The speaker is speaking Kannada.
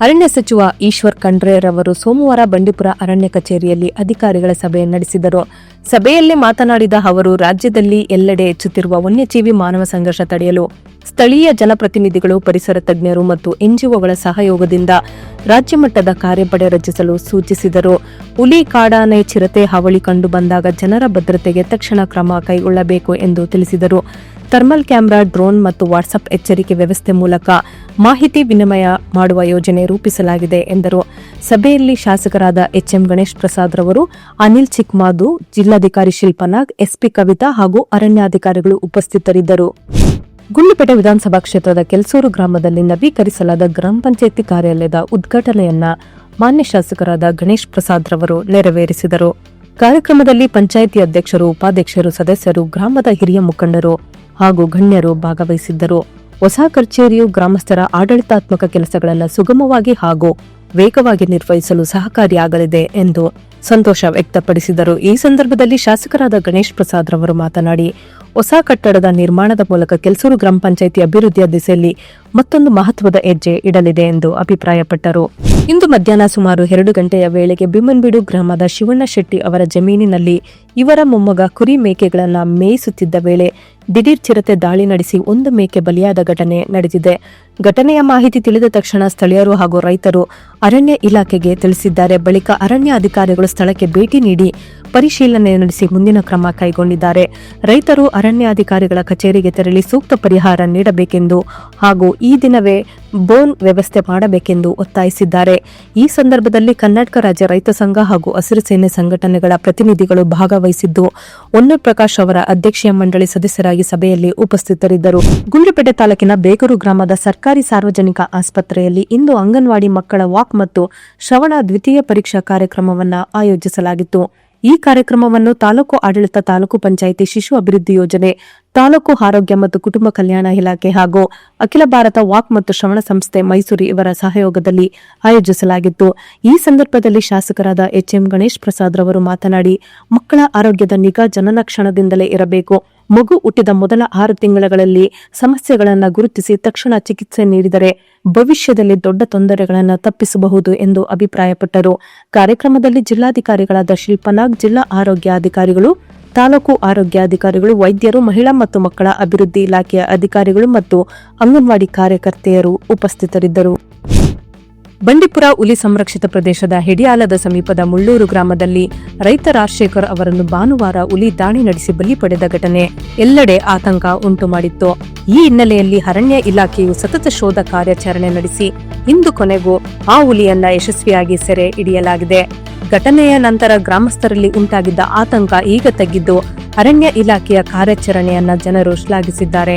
ಅರಣ್ಯ ಸಚಿವ ಈಶ್ವರ್ ಖಂಡ್ರೆರವರು ಸೋಮವಾರ ಬಂಡೀಪುರ ಅರಣ್ಯ ಕಚೇರಿಯಲ್ಲಿ ಅಧಿಕಾರಿಗಳ ಸಭೆ ನಡೆಸಿದರು. ಸಭೆಯಲ್ಲಿ ಮಾತನಾಡಿದ ಅವರು, ರಾಜ್ಯದಲ್ಲಿ ಎಲ್ಲೆಡೆ ಹೆಚ್ಚುತ್ತಿರುವ ವನ್ಯಜೀವಿ ಮಾನವ ಸಂಘರ್ಷ ತಡೆಯಲು ಸ್ಥಳೀಯ ಜನಪ್ರತಿನಿಧಿಗಳು, ಪರಿಸರ ತಜ್ಞರು ಮತ್ತು ಎನ್ಜಿಒಗಳ ಸಹಯೋಗದಿಂದ ರಾಜ್ಯ ಮಟ್ಟದ ಕಾರ್ಯಪಡೆ ರಚಿಸಲು ಸೂಚಿಸಿದರು. ಹುಲಿ, ಕಾಡಾನೆ, ಚಿರತೆ, ಹಾವಳಿ ಕಂಡು ಬಂದಾಗ ಜನರ ಭದ್ರತೆಗೆ ತಕ್ಷಣ ಕ್ರಮ ಕೈಗೊಳ್ಳಬೇಕು ಎಂದು ತಿಳಿಸಿದರು. ಥರ್ಮಲ್ ಕ್ಯಾಮೆರಾ, ಡ್ರೋನ್ ಮತ್ತು ವಾಟ್ಸ್ಆಪ್ ಎಚ್ಚರಿಕೆ ವ್ಯವಸ್ಥೆ ಮೂಲಕ ಮಾಹಿತಿ ವಿನಿಮಯ ಮಾಡುವ ಯೋಜನೆ ರೂಪಿಸಲಾಗಿದೆ ಎಂದರು. ಸಭೆಯಲ್ಲಿ ಶಾಸಕರಾದ ಎಚ್ಎಂ ಗಣೇಶ್ ಪ್ರಸಾದ್ ರವರು, ಅನಿಲ್ ಚಿಕ್ಮಾದು, ಜಿಲ್ಲಾಧಿಕಾರಿ ಶಿಲ್ಪನಾಗ್ ಎಸ್ಪಿ ಕವಿತಾ ಹಾಗೂ ಅರಣ್ಯಾಧಿಕಾರಿಗಳು ಉಪಸ್ಥಿತರಿದ್ದರು. ಗುಂಡ್ಲುಪೇಟೆ ವಿಧಾನಸಭಾ ಕ್ಷೇತ್ರದ ಕೆಲ್ಸೂರು ಗ್ರಾಮದಲ್ಲಿ ನವೀಕರಿಸಲಾದ ಗ್ರಾಮ ಪಂಚಾಯಿತಿ ಕಾರ್ಯಾಲಯದ ಉದ್ಘಾಟನೆಯನ್ನ ಮಾನ್ಯ ಶಾಸಕರಾದ ಗಣೇಶ್ ಪ್ರಸಾದ್ ರವರು ನೆರವೇರಿಸಿದರು. ಕಾರ್ಯಕ್ರಮದಲ್ಲಿ ಪಂಚಾಯಿತಿ ಅಧ್ಯಕ್ಷರು, ಉಪಾಧ್ಯಕ್ಷರು, ಸದಸ್ಯರು, ಗ್ರಾಮದ ಹಿರಿಯ ಮುಖಂಡರು ಹಾಗೂ ಗಣ್ಯರು ಭಾಗವಹಿಸಿದ್ದರು. ಹೊಸ ಕಚೇರಿಯು ಗ್ರಾಮಸ್ಥರ ಆಡಳಿತಾತ್ಮಕ ಕೆಲಸಗಳನ್ನು ಸುಗಮವಾಗಿ ಹಾಗೂ ವೇಗವಾಗಿ ನಿರ್ವಹಿಸಲು ಸಹಕಾರಿಯಾಗಲಿದೆ ಎಂದು ಸಂತೋಷ ವ್ಯಕ್ತಪಡಿಸಿದರು. ಈ ಸಂದರ್ಭದಲ್ಲಿ ಶಾಸಕರಾದ ಗಣೇಶ್ ಪ್ರಸಾದ್ ರವರು ಮಾತನಾಡಿ, ಹೊಸ ಕಟ್ಟಡದ ನಿರ್ಮಾಣದ ಮೂಲಕ ಕೆಲಸೂರು ಗ್ರಾಮ ಪಂಚಾಯಿತಿ ಅಭಿವೃದ್ಧಿಯ ದಿಸೆಯಲ್ಲಿ ಮತ್ತೊಂದು ಮಹತ್ವದ ಹೆಜ್ಜೆ ಇಡಲಿದೆ ಎಂದು ಅಭಿಪ್ರಾಯಪಟ್ಟರು. ಇಂದು ಮಧ್ಯಾಹ್ನ ಸುಮಾರು ಎರಡು ಗಂಟೆಯ ವೇಳೆಗೆ ಬಿಮ್ಮನ್ಬಿಡು ಗ್ರಾಮದ ಶಿವಣ್ಣ ಶೆಟ್ಟಿ ಅವರ ಜಮೀನಿನಲ್ಲಿ ಇವರ ಮೊಮ್ಮಗ ಕುರಿ ಮೇಕೆಗಳನ್ನು ಮೇಯಿಸುತ್ತಿದ್ದ ವೇಳೆ ದಿಢೀರ್ ಚಿರತೆ ದಾಳಿ ನಡೆಸಿ ಒಂದು ಮೇಕೆ ಬಲಿಯಾದ ಘಟನೆ ನಡೆದಿದೆ. ಘಟನೆಯ ಮಾಹಿತಿ ತಿಳಿದ ತಕ್ಷಣ ಸ್ಥಳೀಯರು ಹಾಗೂ ರೈತರು ಅರಣ್ಯ ಇಲಾಖೆಗೆ ತಿಳಿಸಿದ್ದಾರೆ. ಬಳಿಕ ಅರಣ್ಯ ಅಧಿಕಾರಿಗಳು ಸ್ಥಳಕ್ಕೆ ಭೇಟಿ ನೀಡಿ ಪರಿಶೀಲನೆ ನಡೆಸಿ ಮುಂದಿನ ಕ್ರಮ ಕೈಗೊಂಡಿದ್ದಾರೆ. ರೈತರು ಅರಣ್ಯಾಧಿಕಾರಿಗಳ ಕಚೇರಿಗೆ ತೆರಳಿ ಸೂಕ್ತ ಪರಿಹಾರ ನೀಡಬೇಕೆಂದು ಹಾಗೂ ಈ ದಿನವೇ ಬೋನ್ ವ್ಯವಸ್ಥೆ ಮಾಡಬೇಕೆಂದು ಒತ್ತಾಯಿಸಿದ್ದಾರೆ. ಈ ಸಂದರ್ಭದಲ್ಲಿ ಕರ್ನಾಟಕ ರಾಜ್ಯ ರೈತ ಸಂಘ ಹಾಗೂ ಹಸಿರು ಸೇನೆ ಸಂಘಟನೆಗಳ ಪ್ರತಿನಿಧಿಗಳು ಭಾಗವಹಿಸಿದ್ದು. ಒನ್ನೂರ್ ಪ್ರಕಾಶ್ ಅವರ ಅಧ್ಯಕ್ಷೀಯ ಮಂಡಳಿ ಸದಸ್ಯರಾಗಿ ಸಭೆಯಲ್ಲಿ ಉಪಸ್ಥಿತರಿದ್ದರು. ಗುಂಡ್ಲುಪೇಟೆ ತಾಲೂಕಿನ ಬೇಗೂರು ಗ್ರಾಮದ ಸರ್ಕಾರಿ ಸಾರ್ವಜನಿಕ ಆಸ್ಪತ್ರೆಯಲ್ಲಿ ಇಂದು ಅಂಗನವಾಡಿ ಮಕ್ಕಳ ವಾಕ್ ಮತ್ತು ಶ್ರವಣ ದ್ವಿತೀಯ ಪರೀಕ್ಷಾ ಕಾರ್ಯಕ್ರಮವನ್ನು ಆಯೋಜಿಸಲಾಗಿತ್ತು. ಈ ಕಾರ್ಯಕ್ರಮವನ್ನು ತಾಲೂಕು ಆಡಳಿತ, ತಾಲೂಕು ಪಂಚಾಯಿತಿ ಶಿಶು ಅಭಿವೃದ್ಧಿ ಯೋಜನೆ, ತಾಲೂಕು ಆರೋಗ್ಯ ಮತ್ತು ಕುಟುಂಬ ಕಲ್ಯಾಣ ಇಲಾಖೆ ಹಾಗೂ ಅಖಿಲ ಭಾರತ ವಾಕ್ ಮತ್ತು ಶ್ರವಣ ಸಂಸ್ಥೆ ಮೈಸೂರು ಇವರ ಸಹಯೋಗದಲ್ಲಿ ಆಯೋಜಿಸಲಾಗಿತ್ತು. ಈ ಸಂದರ್ಭದಲ್ಲಿ ಶಾಸಕರಾದ ಎಚ್ಎಂ ಗಣೇಶ್ ಪ್ರಸಾದ್ ರವರು ಮಾತನಾಡಿ, ಮಕ್ಕಳ ಆರೋಗ್ಯದ ನಿಗಾ ಜನನ ಕ್ಷಣದಿಂದಲೇ ಇರಬೇಕು. ಮಗು ಹುಟ್ಟಿದ ಮೊದಲ ಆರು ತಿಂಗಳಲ್ಲಿ ಸಮಸ್ಯೆಗಳನ್ನು ಗುರುತಿಸಿ ತಕ್ಷಣ ಚಿಕಿತ್ಸೆ ನೀಡಿದರೆ ಭವಿಷ್ಯದಲ್ಲಿ ದೊಡ್ಡ ತೊಂದರೆಗಳನ್ನು ತಪ್ಪಿಸಬಹುದು ಎಂದು ಅಭಿಪ್ರಾಯಪಟ್ಟರು. ಕಾರ್ಯಕ್ರಮದಲ್ಲಿ ಜಿಲ್ಲಾಧಿಕಾರಿಗಳಾದ ಶಿಲ್ಪನಾಗ್, ಜಿಲ್ಲಾ ಆರೋಗ್ಯಾಧಿಕಾರಿಗಳು ತಾಲೂಕು ಆರೋಗ್ಯಾಧಿಕಾರಿಗಳು ವೈದ್ಯರು, ಮಹಿಳಾ ಮತ್ತು ಮಕ್ಕಳ ಅಭಿವೃದ್ಧಿ ಇಲಾಖೆಯ ಅಧಿಕಾರಿಗಳು ಮತ್ತು ಅಂಗನವಾಡಿ ಕಾರ್ಯಕರ್ತೆಯರು ಉಪಸ್ಥಿತರಿದ್ದರು. ಬಂಡೀಪುರ ಹುಲಿ ಸಂರಕ್ಷಿತ ಪ್ರದೇಶದ ಹಿಡಿಯಾಲದ ಸಮೀಪದ ಮುಳ್ಳೂರು ಗ್ರಾಮದಲ್ಲಿ ರೈತ ರಾಜಶೇಖರ್ ಅವರನ್ನು ಭಾನುವಾರ ಹುಲಿ ದಾಳಿ ನಡೆಸಿ ಬಲಿ ಪಡೆದ ಘಟನೆ ಎಲ್ಲೆಡೆ ಆತಂಕ ಉಂಟು ಮಾಡಿತ್ತು. ಈ ಹಿನ್ನೆಲೆಯಲ್ಲಿ ಅರಣ್ಯ ಇಲಾಖೆಯು ಸತತ ಶೋಧ ಕಾರ್ಯಾಚರಣೆ ನಡೆಸಿ ಇಂದು ಕೊನೆಗೂ ಆ ಹುಲಿಯನ್ನ ಯಶಸ್ವಿಯಾಗಿ ಸೆರೆ ಹಿಡಿಯಲಾಗಿದೆ. ಘಟನೆಯ ನಂತರ ಗ್ರಾಮಸ್ಥರಲ್ಲಿ ಉಂಟಾಗಿದ್ದ ಆತಂಕ ಈಗ ತಗ್ಗಿದ್ದು ಅರಣ್ಯ ಇಲಾಖೆಯ ಕಾರ್ಯಾಚರಣೆಯನ್ನ ಜನರು ಶ್ಲಾಘಿಸಿದ್ದಾರೆ.